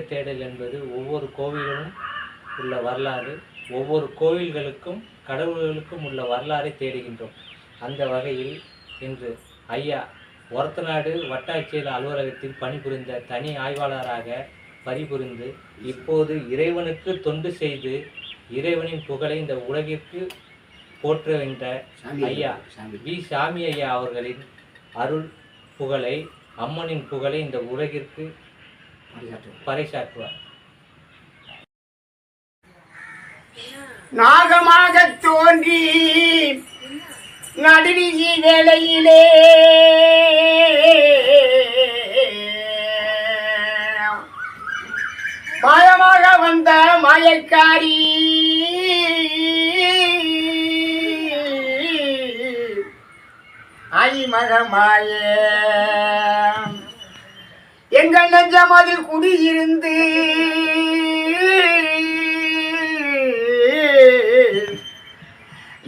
தேடல் என்பது ஒவ்வொரு கோவிலும் உள்ள வரலாறு ஒவ்வொரு கோவில்களுக்கும் கடவுள்களுக்கும் உள்ள வரலாறை தேடுகின்றோம். அந்த வகையில் இன்று ஐயா ஒரத்தநாடு வட்டாட்சியர் அலுவலகத்தில் பணிபுரிந்த தனி ஆய்வாளராக பணிபுரிந்து இப்போது இறைவனுக்கு தொண்டு செய்து இறைவனின் புகழை இந்த உலகிற்கு போற்றுகின்ற ஐயா வி. சாமி ஐயா அவர்களின் அருள் புகழை அம்மனின் புகழை இந்த உலகிற்கு பறைசாற்றுவார். நாகமாக தோன்றி நடுவிசி வேளையிலே மாயமாக வந்த மாயக்காரி அலிமகமாயே எங்கள் நெஞ்சம் அதில் குடியிருந்து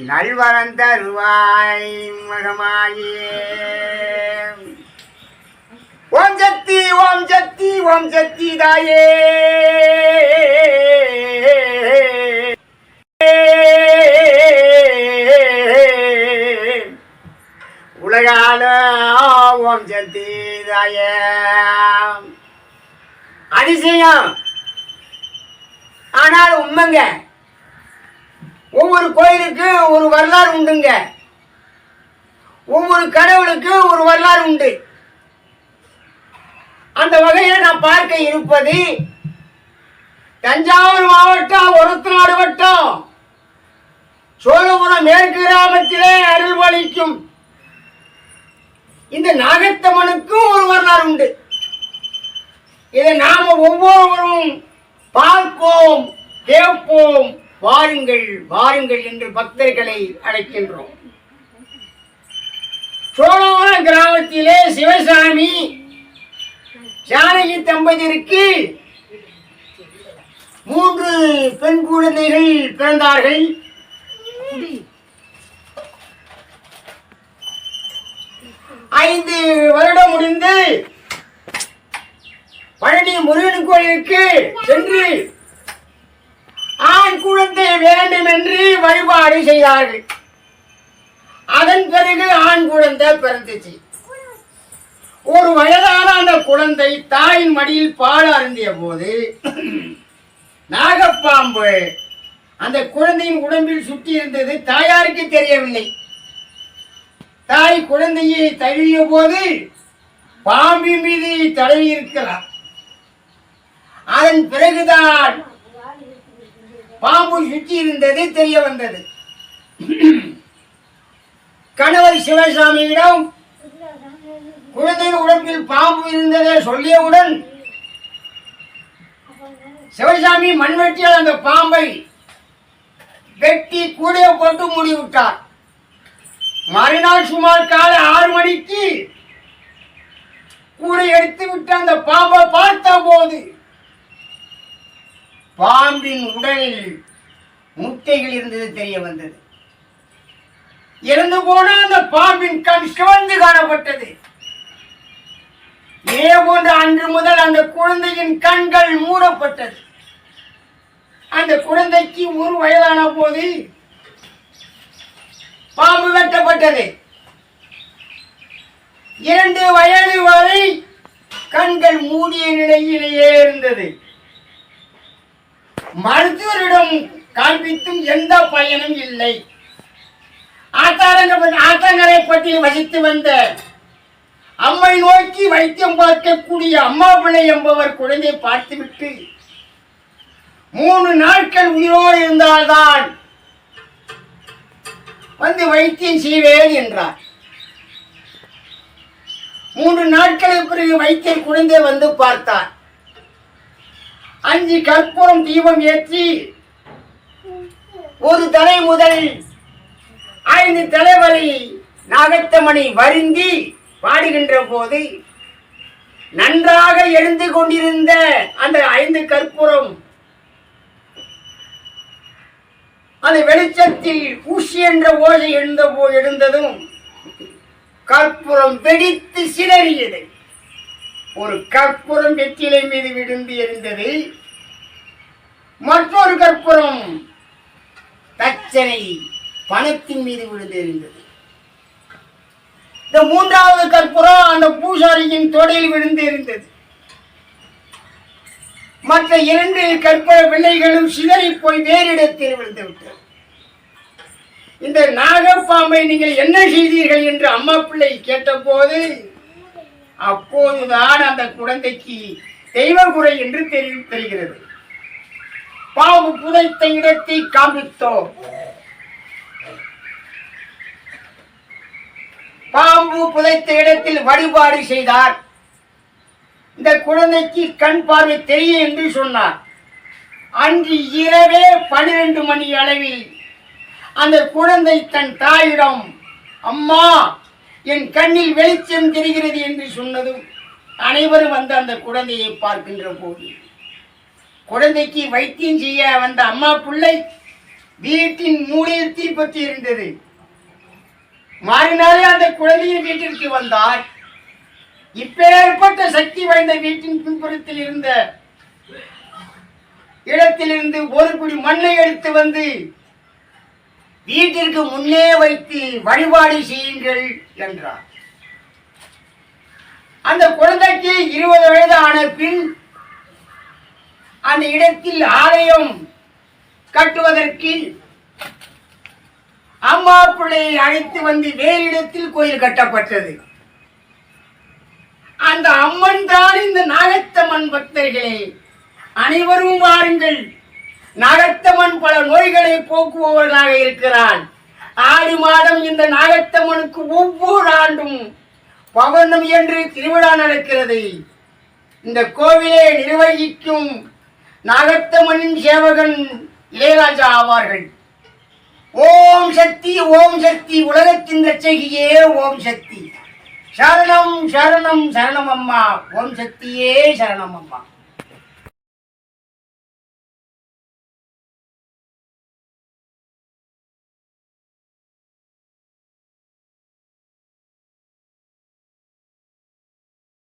நல்வரம் தருவாய் மகமாயே. ஓம் சக்தி ஓம் சக்தி ஓம் சக்தி தாயே. உலகால ஓம் சக்தி தாயே. அதிசயம். ஆனால் உண்மைங்க. ஒவ்வொரு கோயிலுக்கு ஒரு வரலாறு உண்டுங்க. ஒவ்வொரு கடவுளுக்கு ஒரு வரலாறு உண்டு. அந்த வகையில் நான் பார்க்க இருப்பது தஞ்சாவூர் மாவட்டம் ஒருத்தநாடு வட்டம். சோழபுரம் மேற்கு கிராமத்திலே அருள்வளிக்கும் இந்த நாகத்தம்மனுக்கும் ஒரு வரலாறு உண்டு. இதை நாம் ஒவ்வொருவரும் பார்ப்போம் கேட்போம். வாருங்கள் வாருங்கள் என்று பக்தர்களை அழைக்கின்றோம். சோழவரம் கிராமத்திலே சிவசாமி ஜானகி தம்பதியருக்கு மூன்று பெண் குழந்தைகள் பிறந்தார்கள். ஐந்து வருடம் முடிந்து பழனி முருகன் கோயிலுக்கு சென்று ஆண் குழந்தை வேண்டும் என்று வழிபாடு செய்தார்கள். அதன் பிறகு ஆண் குழந்தை பிறந்துச்சு. ஒரு வயதான அந்த குழந்தை தாயின் மடியில் பால் அருந்திய போது நாகப்பாம்பு அந்த குழந்தையின் உடம்பில் சுற்றி இருந்தது தாயாருக்கு தெரியவில்லை. தாய் குழந்தையை தழுவிய போது பாம்பின் மீது தழுவி இருக்கிறார். அதன் பிறகுதான் பாம்பு சுற்றி இருந்தது தெரிய வந்தது. கணவர் சிவசாமியிடம் குழந்தையின் உடம்பில் பாம்பு இருந்ததை சொல்லியவுடன் சிவசாமி மண்வெட்டியால் அந்த பாம்பை வெட்டி கூடைய போட்டு மூடிவிட்டார். மறுநாள் சுமார் காலை ஆறு மணிக்கு கூடை எடுத்து விட்டு அந்த பாம்பை பார்த்த பாம்பின் உடலில் முட்டைகள் இருந்தது தெரிய வந்தது. இறந்து போன அந்த பாம்பின் கண் சிவந்து காணப்பட்டது. இதே போன்று அன்று முதல் அந்த குழந்தையின் கண்கள் மூடப்பட்டது. அந்த குழந்தைக்கு ஒரு வயதான போது பாம்பு வெட்டப்பட்டது. இரண்டு வயது வரை கண்கள் மூடிய நிலையிலேயே இருந்தது. மருத்துவரிடம் காண்பித்தும் எந்த பயனும் இல்லை. ஆத்தாரங்க பற்றி வசித்து வந்த அம்மை நோக்கி வைத்தியம் பார்க்கக்கூடிய அம்மா பிள்ளை என்பவர் குழந்தை பார்த்துவிட்டு மூணு நாட்கள் உயிரோடு இருந்தால்தான் வந்து வைத்தியம் செய்வேன் என்றார். மூன்று நாட்களுக்கு பிறகு வைத்தியர் குழந்தை வந்து பார்த்தார். அஞ்சு கற்பூரம் தீபம் ஏற்றி ஒரு தலை முதல் ஐந்து தலைவரை நாகத்தமணி வருந்தி பாடுகின்ற போது நன்றாக எழுந்து கொண்டிருந்த அந்த ஐந்து கற்பூரம் அந்த வெளிச்சத்தில் ஊசி என்ற ஓசை எழுந்த போ எழுந்ததும் கற்பூரம் வெடித்து சிதறியது. ஒரு கற்பூரம் வெற்றிலை மீது விழுந்து எரிந்தது. மற்றொரு கற்பூரம் தச்சனை பணத்தின் மீது விழுந்து எரிந்தது. இந்த மூன்றாவது கற்பூரம் அந்த பூசாரியின் தொடையில் விழுந்து எரிந்தது. மற்ற இரண்டு கற்பூர வில்லைகளும் சிதறி போய் வேறு இடத்தில் விழுந்து விட்டது. இந்த நாகப்பாம்பை நீங்கள் என்ன செய்தீர்கள் என்று அம்மா பிள்ளை கேட்டபோது அப்போதுதான் அந்த குழந்தைக்கு தெய்வ குறை என்று தெரி தெரிகிறது. பாம்பு புதைத்த இடத்தை காமித்தோம் பாம்பு புதைத்த இடத்தில் வழிபாடு செய்தார். இந்த குழந்தைக்கு கண் பார்வை தெரியும் என்று சொன்னார். அன்று இரவே பனிரெண்டு மணி அளவில் அந்த குழந்தை தன் தாயிடம் அம்மா என் கண்ணில் வெளிச்சம் தெரிகிறது என்று சொன்னதும் அனைவரும் வந்து அந்த குழந்தையை பார்க்கின்ற போது குழந்தைக்கு வைத்தியம் செய்ய வந்த அம்மா பிள்ளை வீட்டின் மூலையில் தீப்பற்றி இருந்தது. மாறினாலே அந்த குழந்தையின் வீட்டிற்கு வந்தார். இப்பேற்பட்ட சக்தி வாய்ந்த வீட்டின் பின்புறத்தில் இருந்த இடத்திலிருந்து ஒரு குடி மண்ணை எடுத்து வந்து வீட்டிற்கு முன்னே வைத்து வழிபாடு செய்யுங்கள் என்றார். அந்த குழந்தைக்கு இருபது வயது ஆன பின் அந்த இடத்தில் ஆலயம் கட்டுவதற்கு அம்மா பிள்ளையை அழைத்து வந்து வேறு இடத்தில் கோயில் கட்டப்பட்டது. அந்த அம்மன் தான் இந்த நாகத்தம்மன் பக்தர்களே. அனைவரும் வாருங்கள். நாகத்தம்மன் பல நோய்களை போக்குபவர்களாக இருக்கிறான். ஆடி மாதம் இந்த நாகத்தம்மனுக்கு ஒவ்வொரு ஆண்டும் பவனம் என்று திருவிழா நடக்கிறது. இந்த கோவிலை நிர்வகிக்கும் நாகத்தம்மனின் சேவகன் இளையராஜா ஆவார்கள். ஓம் சக்தி ஓம் சக்தி உலகத்தின் ரச்சகியே ஓம் சக்தி. சரணம் சரணம் சரணம் அம்மா. ஓம் சக்தியே சரணம் அம்மா.